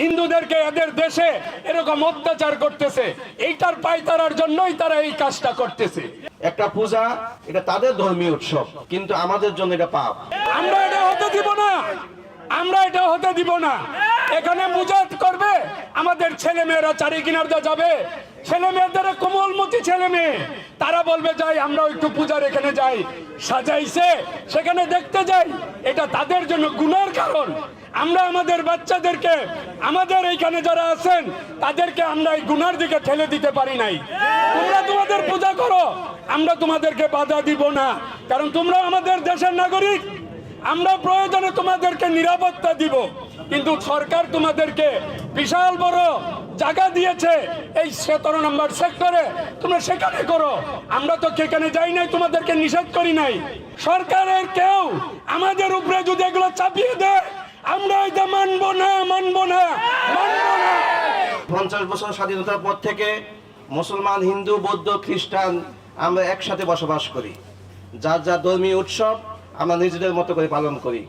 হিন্দুদেরকে এদের দেশে এরকম অত্যাচার করতেছে এইটার পাইতারার জন্যই তারা এই কাজটা করতেছে। একটা পূজা এটা তাদের ধর্মীয় উৎসব কিন্তু আমাদের জন্য এটা পাপ। আমরা এটা হতে দিব না। আমরা এটা হতে দিব না। এখানে মুজাত করবে আমাদের ছেলে মেয়েরা চারি কিনারটা যাবে। ছেলে মেয়েদের কোমলমতি ছেলে মেয়ে। তারা বলবে যাই আমরা একটু পূজার এখানে যাই। সাজাইছে সেখানে দেখতে যাই। এটা তাদের জন্য গুণের কারণ। আমরা আমাদের বাচ্চাদেরকে, আমাদের এইখানে যারা আছেন, তাদেরকে আমরা এই গুনার দিকে ঠেলে দিতে পারি নাই। তোমরা তোমাদের পূজা করো, আমরা তোমাদেরকে বাধা দিব না। কারণ তোমরা আমাদের দেশের নাগরিক, আমরা প্রয়োজনে তোমাদেরকে নিরাপত্তা দিব। কিন্তু সরকার তোমাদেরকে বিশাল বড় জায়গা দিয়েছে এই সতেরো নম্বর সেক্টরে। তোমরা সেখানে করো। আমরা তো সেখানে যাই নাই, তোমাদেরকে নিষেধ করি নাই। সরকারের কেউ আমাদের উপরে যদি এগুলো চাপিয়ে দেয় আমরা এটা মানবো না মানবো না পঞ্চাশ বছর স্বাধীনতার পর থেকে মুসলমান, হিন্দু, বৌদ্ধ, খ্রিস্টান আমরা একসাথে বসবাস করি। যার যার ধর্মীয় উৎসব আমরা নিজেদের মতো করে পালন করি।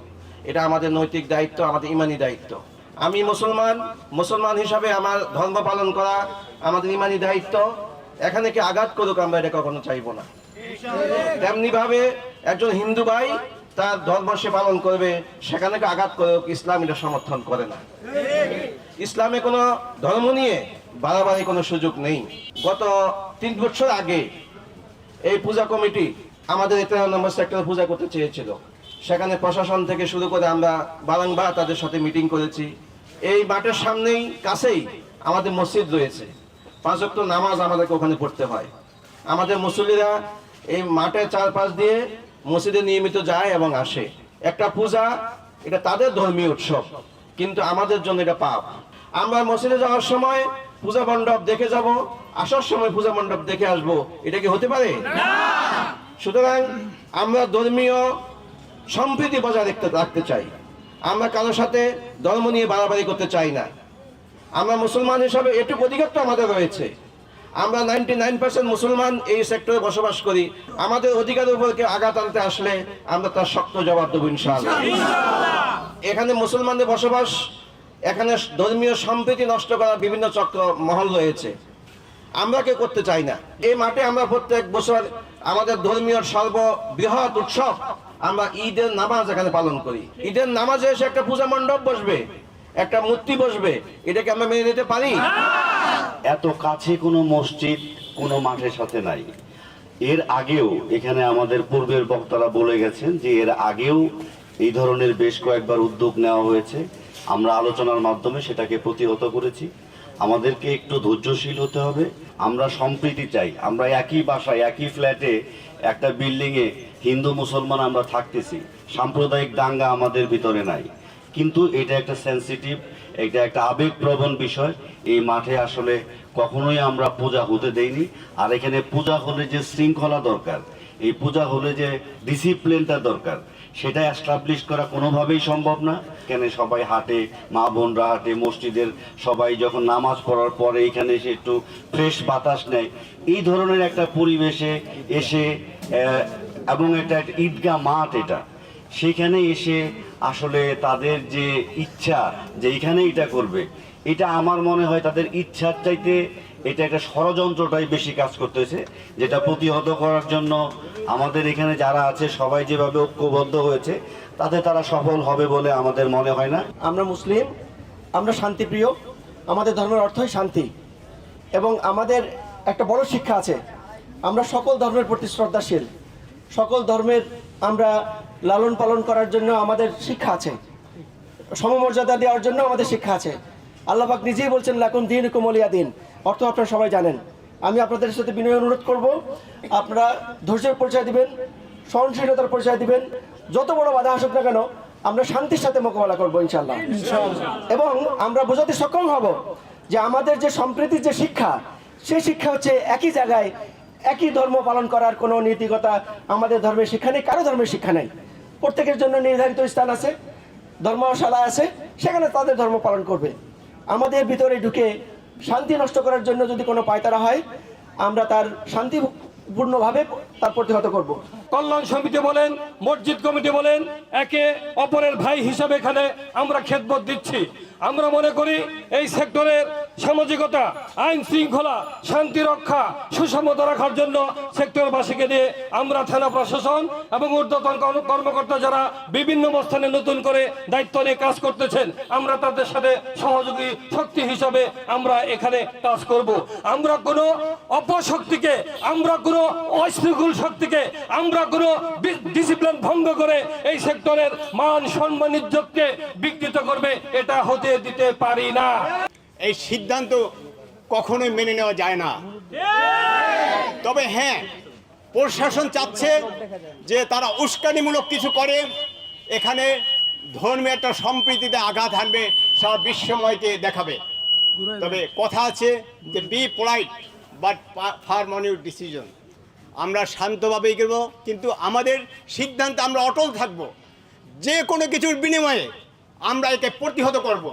এটা আমাদের নৈতিক দায়িত্ব, আমাদের ইমানি দায়িত্ব। আমি মুসলমান মুসলমান হিসাবে আমার ধর্ম পালন করা আমাদের ইমানি দায়িত্ব। এখানে কি আঘাত করুক আমরা এটা কখনো চাইব না। তেমনি ভাবে একজন হিন্দু ভাই তার ধর্ম সে পালন করবে, সেখানে আঘাত করুক ইসলাম এটা সমর্থন করে না। ইসলামে কোনো ধর্ম নিয়ে বাড়াবাড়ি কোনো সুযোগ নেই। গত তিন বছর আগে এই পূজা কমিটি আমাদের তেরো নম্বর সেক্টরে পূজা করতে চেয়েছিল। সেখানে প্রশাসন থেকে শুরু করে আমরা বারংবার তাদের সাথে মিটিং করেছি। এই মাঠের সামনেই কাছেই আমাদের মসজিদ রয়েছে। পাঁচ নামাজ আমাদেরকে ওখানে পড়তে হয়। আমাদের মুসল্লিরা এই মাঠের চারপাশ দিয়ে মসজিদে নিয়মিত যায় এবং আসে। একটা পূজা এটা তাদের ধর্মীয় উৎসব কিন্তু আমাদের জন্য এটা পাপ। আমরা মসজিদে যাওয়ার সময় পূজা মণ্ডপ দেখে যাব আসার সময় পূজা মণ্ডপ দেখে আসব। এটা কি হতে পারে? সুতরাং আমরা ধর্মীয় সম্প্রীতি বজায় রাখতে রাখতে চাই। আমরা কারোর সাথে ধর্ম নিয়ে বাড়াবাড়ি করতে চাই না। আমরা মুসলমান হিসাবে এটুকু অধিকার তো আমাদের রয়েছে। আমরা নাইনটি নাইন পার্সেন্ট মুসলমান এই সেক্টরে বসবাস করি। আমাদের অধিকারের উপর কেউ আঘাত আনতে আসলে আমরা তার শক্ত জবাব দেবো ইনশাআল্লাহ। এখানে মুসলমানদের বসবাস এখানে ধর্মীয় সম্প্রীতি নষ্ট করার বিভিন্ন চক্র মহল রয়েছে। আমরা কেউ করতে চাই না। এই মাঠে আমরা প্রত্যেক বছর আমাদের ধর্মীয় সর্ববৃহৎ উৎসব আমরা ঈদের নামাজ এখানে পালন করি। ঈদের নামাজে এসে একটা পূজা মণ্ডপ বসবে একটা মূর্তি বসবে এটাকে আমরা মেনে নিতে পারি? এত কাছে কোনো মসজিদ, কোনো মাঠের সাথে নাই। এর আগেও এখানে আমাদের পূর্বের বক্তারা বলে গেছেন যে এর আগেও এই ধরনের বেশ কয়েকবার উদ্যোগ নেওয়া হয়েছে। আমরা আলোচনার মাধ্যমে সেটাকে প্রতিহত করেছি। আমাদেরকে একটু ধৈর্যশীল হতে হবে। আমরা সম্প্রীতি চাই। আমরা একই বাসায়, একই ফ্ল্যাটে, একটা বিল্ডিংয়ে হিন্দু, মুসলমান আমরা থাকতেছি। সাম্প্রদায়িক দাঙ্গা আমাদের ভিতরে নাই। কিন্তু এটা একটা সেন্সিটিভ এটা একটা আবেগপ্রবণ বিষয়। এই মাঠে আসলে কখনোই আমরা পূজা হতে দেইনি। আর এখানে পূজা হলে যে শৃঙ্খলা দরকার, এই পূজা হলে যে ডিসিপ্লিনটা দরকার, সেটা অ্যাস্টাবলিশ করা কোনোভাবেই সম্ভব না। এখানে সবাই হাঁটে, মা বোনরা হাঁটে, মসজিদের সবাই যখন নামাজ পড়ার পরে এখানে এসে একটু ফ্রেশ বাতাস নেয়। এই ধরনের একটা পরিবেশে এসে এবং একটা ঈদগাহ মাঠ এটা। সেখানে এসে আসলে তাদের যে ইচ্ছা যে এখানে এটা করবে, এটা আমার মনে হয় তাদের ইচ্ছার চাইতে এটা একটা ষড়যন্ত্রটাই বেশি কাজ করতেছে, যেটা প্রতিহত করার জন্য আমাদের এখানে যারা আছে, সবাই যেভাবে ঐক্যবদ্ধ হয়েছে, তাতে তারা সফল হবে বলে আমাদের মনে হয় না। আমরা মুসলিম, আমরা শান্তিপ্রিয়, আমাদের ধর্মের অর্থই শান্তি, এবং আমাদের একটা বড় শিক্ষা আছে, আমরা সকল ধর্মের প্রতি শ্রদ্ধাশীল। সকল ধর্মের আমরা লালন পালন করার জন্য আমাদের শিক্ষা আছে। সমমর্যাদা দেওয়ার জন্য আমাদের শিক্ষা আছে। আল্লাহবাক নিজেই বলছেন লাকুম দিন কুমলিয়া দিন। অর্থ আপনারা সবাই জানেন। আমি আপনাদের সাথে বিনয় অনুরোধ করব আপনারা ধৈর্যের পরিচয় দিবেন সহনশীলতার পরিচয় দিবেন। যত বড় বাধা আসুক না কেন আমরা শান্তির সাথে মোকাবেলা করব ইনশাল্লাহ এবং আমরা বোঝাতে সক্ষম হব যে আমাদের যে সম্প্রীতির যে শিক্ষা সেই শিক্ষা হচ্ছে একই জায়গায় একই ধর্ম পালন করার কোনো নীতিকতা আমাদের ধর্মের শিক্ষা নেই, কারও ধর্মের শিক্ষা নেই। প্রত্যেকের জন্য নির্ধারিত স্থান আছে, ধর্মশালা আছে, সেখানে তাদের ধর্ম পালন করবে। আমাদের ভিতরে ঢুকে শান্তি নষ্ট করার জন্য যদি কোনো পায়তারা হয়, আমরা তার শান্তিপূর্ণভাবে তার প্রতিহত করব। কল্যাণ সমিতি বলেন, মসজিদ কমিটি বলেন, একে অপরের ভাই হিসাবে এখানে আমরা খেদমত দিচ্ছি। আমরা মনে করি এই সেক্টরের সামাজিকতা, আইন শৃঙ্খলা, শান্তি রক্ষা সুষমতা রাখার জন্য সেক্টরবাসীকে দিয়ে আমরা থানা প্রশাসন এবং ঊর্ধ্বতন কর্মকর্তা যারা বিভিন্ন অবস্থানে নতুন করে দায়িত্ব নিয়ে কাজ করতেছেন, আমরা তাদের সাথে সহযোগী শক্তি হিসাবে আমরা এখানে কাজ করব। আমরা কোনো অপশক্তিকে, আমরা কোনো অশৃঙ্খল শক্তিকে, আমরা কোনো ডিসিপ্লিন ভঙ্গ করে এই সেক্টরের মান, সম্মান, ইজ্জতকে বিকৃত করবে, এটা হতে দিতে পারি না। এই সিদ্ধান্ত কখনোই মেনে নেওয়া যায় না। তবে হ্যাঁ প্রশাসন চাচ্ছে যে তারা উস্কানিমূলক কিছু করে। এখানে ধর্মীয় একটা সম্প্রীতিতে আঘাত হানবে, সারা বিশ্বময়কে দেখাবে। তবে কথা আছে যে be polite but firm on your decision আমরা শান্তভাবেই করব কিন্তু আমাদের সিদ্ধান্তে আমরা অটল থাকব। যে কোনো কিছুর বিনিময়ে আমরা একে প্রতিহত করব।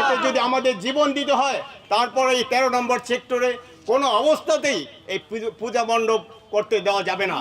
এতে যদি আমাদের জীবন দিতে হয়, তারপরে এই তেরো নম্বর সেক্টরে কোনো অবস্থাতেই এই পূজা মণ্ডপ করতে দেওয়া যাবে না।